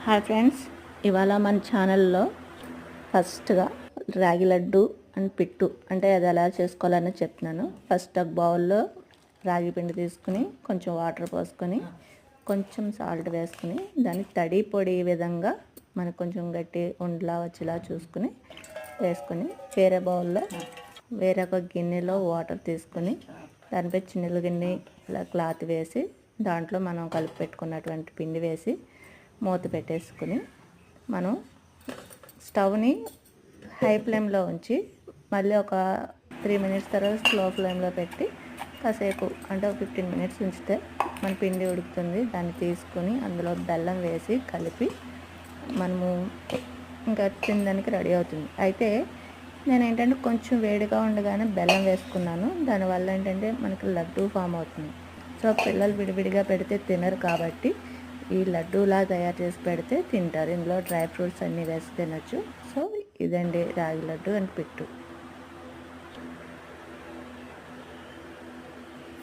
Hi friends ఇవాళ మన ఛానల్లో ఫస్ట్గా రాగి లడ్డు అండ్ పిట్టు అంటే అది ఎలా చేసుకోవాలని చెప్తున్నాను ఫస్ట్ ఒక బౌల్లో రాగి పిండి తీసుకుని కొంచెం వాటర్ పోసుకొని కొంచెం సాల్ట్ వేసుకుని దాన్ని తడి పొడి విధంగా మనకు కొంచెం గట్టి ఉండలా వచ్చేలా చూసుకుని వేసుకొని వేరే బౌల్లో వేరే ఒక గిన్నెలో వాటర్ తీసుకుని దానిపై చిన్నల గిన్నె ఇలా క్లాత్ వేసి దాంట్లో మనం కలిపి పెట్టుకున్నటువంటి పిండి వేసి మూత పెట్టేసుకుని మనం స్టవ్ని హై ఫ్లేమ్లో ఉంచి మళ్ళీ ఒక త్రీ మినిట్స్ తర్వాత స్లో ఫ్లేమ్లో పెట్టి కాసేపు అంటే ఒక ఫిఫ్టీన్ మినిట్స్ ఉంచితే మన పిండి ఉడుకుతుంది. దాన్ని తీసుకొని అందులో బెల్లం వేసి కలిపి మనము ఇంకా తినడానికి రెడీ అవుతుంది. అయితే నేను ఏంటంటే కొంచెం వేడిగా ఉండగానే బెల్లం వేసుకున్నాను. దానివల్ల ఏంటంటే మనకి లడ్డు ఫామ్ అవుతుంది. సో పిల్లలు విడివిడిగా పెడితే తినరు కాబట్టి ఈ లడ్డూలా తయారు చేసి పెడితే తింటారు. ఇందులో డ్రై ఫ్రూట్స్ అన్నీ వేసి తినొచ్చు. సో ఇదండి రాగి లడ్డు అని పెట్టు.